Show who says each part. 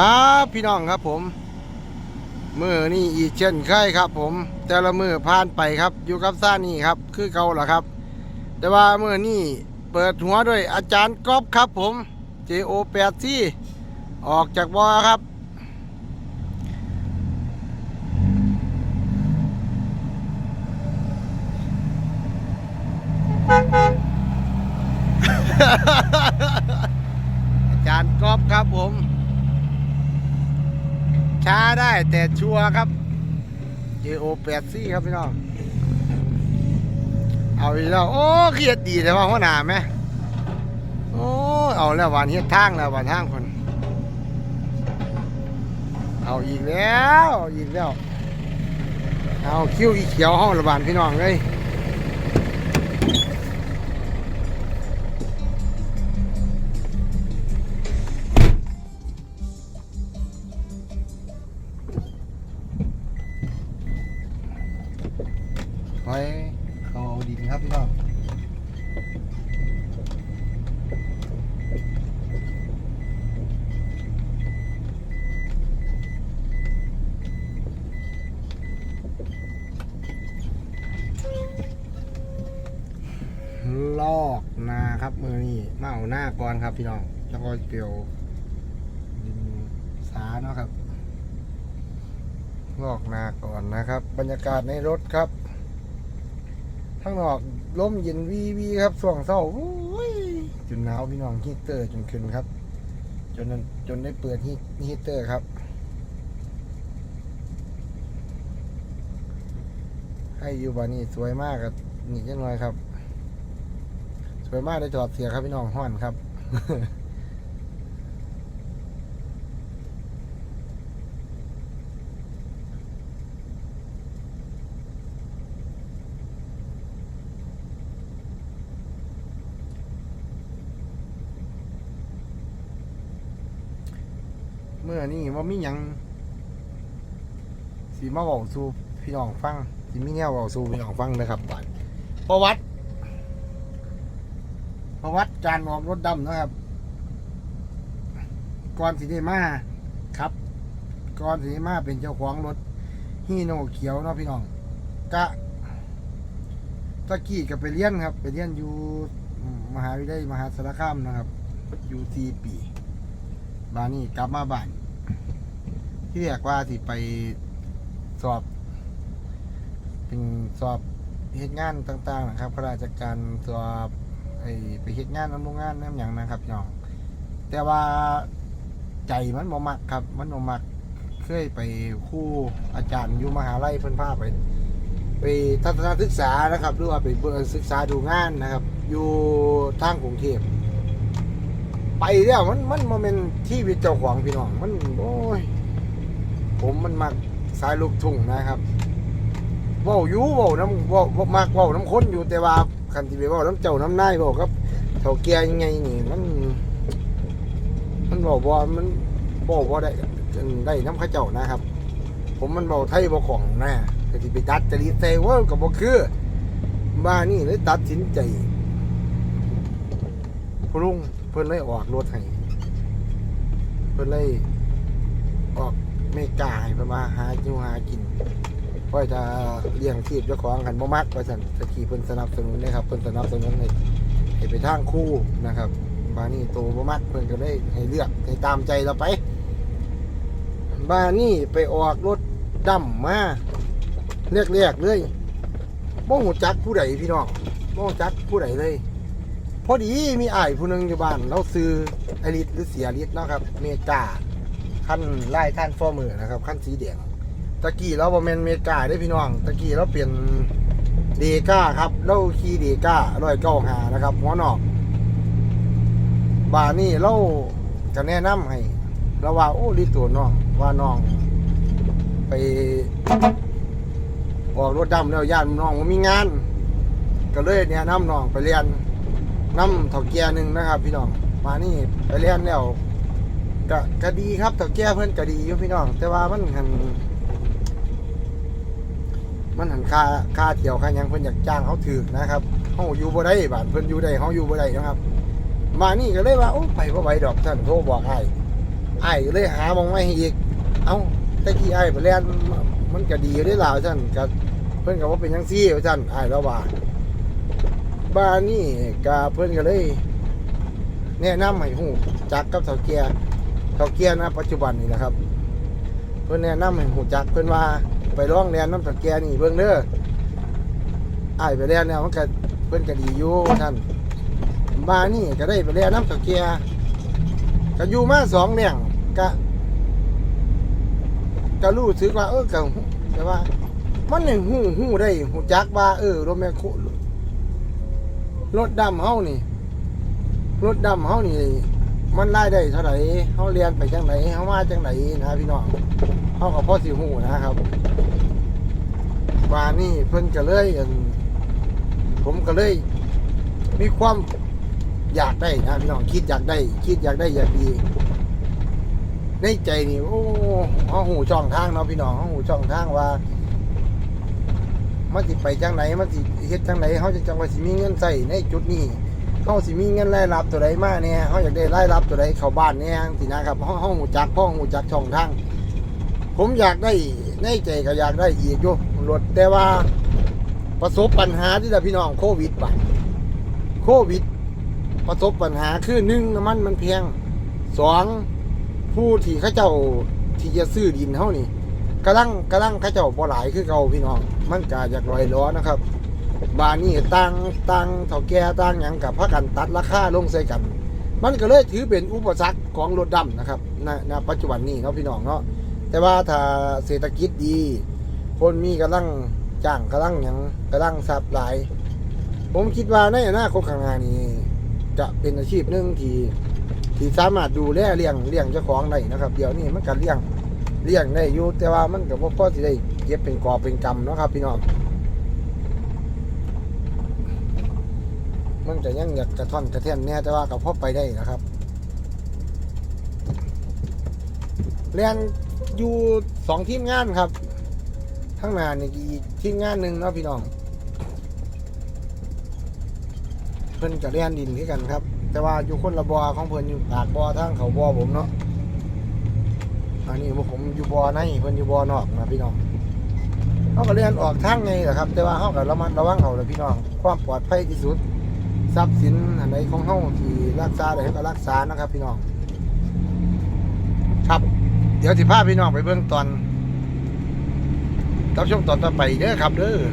Speaker 1: ครับพี่น้องครับผมมือนี่อีกเช่นเคยครับ ผม แต่ละมือผ่านไปครับ อยู่กับซ่านี่ครับ คือเก่าล่ะครับ แต่ว่ามือนี่เปิดหัวด้วยอาจารย์ก๊อฟครับ ผม JO 8ที่ออกจากบอครับ อาจารย์ก๊อฟครับผม ช้าได้แต่ชัวร์ครับ JO 8ซี่ครับพี่น้อง เอาอีกแล้ว โอ้เครียดดีแต่ว่าหัวหน้าไหมโอ้ เอาแล้ววันเฮ็ดทางแล้ววันทางคน เอาอีกแล้ว เอาอีกแล้ว เอาคิ้วอีเขียวห้องระบานพี่น้องเลย หน้าก่อนครับพี่น้องแล้วก็เกี่ยวดินสาเนาะครับลอกนาก่อนนะครับ บรรยากาศในรถครับข้างนอกลมเย็นวีวีครับช่วงเศร้าจนหนาวพี่น้องฮีเตอร์จนขึ้นครับ จนจนได้เปิดฮีฮีเตอร์ครับ ให้อยู่บ้านนี้สวยมากครับนี่จังเลยครับ สวยมากได้จอดเสียครับพี่น้องห้อนครับเมื่อนี่ว่ามียังสีมาบอกสู่พี่น้องฟังสีมีแนวบอกสู่พี่น้องฟังนะครับบัดประวัติ ประวัติการออกรถดำนะครับ ก่อนสิได้มาครับ ก่อนสิได้มาเป็นเจ้าของรถฮีโนเขียวเนาะพี่น้องกะตะกี้กับไปเรียนครับ ไปเรียนอยู่มหาวิทยาลัยมหาสารคามนะครับอยู่สี่ปี บานนี้กลับมาบ้าน ที่เรียกว่าที่ไปสอบ เป็นสอบเหตุงานต่าง ๆ นะครับข้าราชการสอบ ไอไปเหตุงานน้ำโรงงานน้ำอย่างนะครับพี่น้องแต่ว่าใจมันบ่มักครับ มันบ่มักเคยไปคู่อาจารย์อยู่มหาลัยเพิ่นพาไป ไปทัศนศึกษานะครับ หรือว่าไปเบิ่งศึกษาดูงานนะครับ อยู่ทางกรุงเทพไปแล้วมันมันโมเมนที่วิตเจ้าของพี่น้องมันโอ้ยผมมันมักสายลูกทุ่งนะครับเว้าอยู่เว้าน้ำว่าวมักเว้าน้ำคนอยู่แต่ว่า คันที่ไปเว้าน้ำเจ้าน้ำนายเว้าครับเท่าแก่ยังไงนี่มัน มันบอกว่ามันบอกว่าได้ได้น้ำข้าเจ้านะครับ ผมมันบอกไทยบอกของนะแต่ที่ไปตัดจะริตใส่ว่ากับบอกคือบ้านี่เลยตัดสินใจพรุ่งเพิ่นเลยออกรถให้เพิ่นเลยออกไม่กาให้เพิ่นมาหาอยู่หากิน เพราะจะเลี้ยงชีพเจ้าของกันบ่มักว่าซั่นตะกี้เพิ่นสนับสนุนนะครับเพิ่นสนับสนุนให้ให้ไปทางคู่นะครับบ้านนี้โตบ่มักเพิ่นก็เลยให้เลือกให้ตามใจเราไปบ้านนี้ไปออกรถดำมาเรียกๆเลยบ่หูจักผู้ใดพี่น้องบ่หูจักผู้ใดเลยพอดีมีอ้ายผู้นึงอยู่บ้านเราซื้อไอริสหรือเสียริสเนาะครับเมกาขั้นไล่ท่านฟอร์มือนะครับขั้นสีแดง ตะกี้เราบอแมนเมกาได้พี่น้องตะกี้เราเปลี่ยนเดก้าครับเราขี่เดก้าร้อยเก้าหานะครับหัวนอกบานี่เราจะแนะนำให้เราว่าโอ้รีตัวน้องว่าน้อง ไปออกรถดำแล้วย่านน้องมีงาน ก็เลยเนี่ยนำน้องไปเรียนน้ำเถาแก่หนึ่งนะครับ พี่น้องมานี่ไปเรียนแล้วก็ก็ดีครับเถาแก่เพื่อนก็ดีอยู่พี่น้อง แต่ว่ามันหัน มันหันค่าค่าเที่ยวค่ายังเพื่อนอยากจ้างเขาถือนะครับเขาอยู่บ่ได้บานเพื่อนอยู่ได้เขาอยู่บ่ได้นะครับ มานี่ก็เลยว่าโอ้ไปบ่ไหวดอกท่านโทรบอกให้ไอ้เลยหามองไม่ให้อีก เอ้าแต่กี้ไอ้ายไปเรียนมันก็ดีได้อล่ะท่านก็เพิ่นก็ว่าเป็นจังซี่ท่านไอ้แล้วว่าบ้านนี่ก็เพิ่นก็เลยแนะนำให้ฮู้จักกับเฒ่าแก่เฒ่าแก่นะปัจจุบันนี่นะครับ เพิ่นแนะนำให้ฮู้จักเพิ่นว่า ไปร้องเรียนน้ำเฒ่าแกนี่เบิ่งเด้ออ้ายไปเรียนแล้วมันก็เพิ่นก็ดีอยู่ท่านบ้านนี่ก็ได้ไปเรียนน้ำเฒ่าแกก็อยู่มาสองเลี้ยงก็ก็รู้สึกว่า เออก็แต่ว่า มันหนึ่งหูหูได้หูจักว่าเออรถแมคโครรถดำเฮานี่ รถดำเฮานี่ มันรายได้เท่าไหร่เฮาเรียนไปจังไหนเฮามาจังไหนนะพี่น้องเฮากับพ่อสิหูนะครับว่านี่เพิ่นก็เลยผมก็เลย มีความอยากได้นะพี่น้องคิดอยากได้ คิดอยากได้อยากดีในใจนี่โอ้เขาหูช่องทางเนาะพี่น้องเขาหูช่องทางว่ามันสิไปจังไหนมันสิเฮ็ดจังไหนเขาจะจังว่าสิมีเงินใส่ในจุดนี้ เขาสิมีเงินรายรับตัวใดมาเนี่ยเขาอยากได้รายรับตัวใดเข้าบ้านเนี่ยสินะครับเขาเขาหูจักพ่อหูจักช่องทางผมอยากได้ในใจก็อยากได้อีกอยู่รถแต่ว่าประสบปัญหาที่ละพี่น้องโควิดปะโควิด ประสบปัญหาคือหนึ่งน้ำมันมันแพงสองผู้ที่เขาเจ้าที่จะซื้อดินเท่านี่กำลังกำลังเขาเจ้าบ่หลายคือเก่าพี่น้อง มันก็อยากลอยล้อนะครับ บานนี้ตั้งตั้งเถ่าแก่ตั้งยังกับพากันตัดราคาลงใส่กัน มันก็เลยถือเป็นอุปสรรคของรถดำนะครับณณปัจจุบันนี้เนาะพี่น้องเนาะแต่ว่าถ้าเศรษฐกิจดี คนมีกำลังจ้างกำลังยังกำลังทรัพย์หลาย ผมคิดว่าในอนาคตข้างหน้านี้ จะเป็นอาชีพหนึ่งที่ที่สามารถดูแลเลี้ยงเลี้ยงเจ้าของได้นะครับ เดี๋ยวนี้มันก็เลี้ยงเลี้ยงได้อยู่แต่ว่ามันก็บ่พอสิได้เก็บเป็นกอบเป็นกำเนาะครับพี่น้อง มันก็ยังอยากกระท่อนกระเทียนเนี่ยแต่ว่าก็พอไปได้นะครับเรียนอยู่สองทีมงานครับข้งนานอีกทีมงานหนึ่งเนาะพี่น้อง เพิ่นกับเรียนดินคือกันครับ แต่ว่าอยู่คนละบอของเพิ่นอยู่ปากบอทางเขาบอผมเนาะอันนี้ผมอยู่บอในเพิ่นอยู่บอนอกนะพี่น้องเขาก็เรียนออกทางไงแหละครับ แต่ว่าเขาก็ระมัดระวังเขาเลยพี่น้อง ความปลอดภัยที่สุด ทรัพย์สินอันไหนของเขาที่รักษาได้ก็รักษานะครับ พี่น้อง ครับ เดี๋ยวสิพาพี่น้องไปเบื้องตอนรับชมตอนต่อไปเด้อครับเด้อ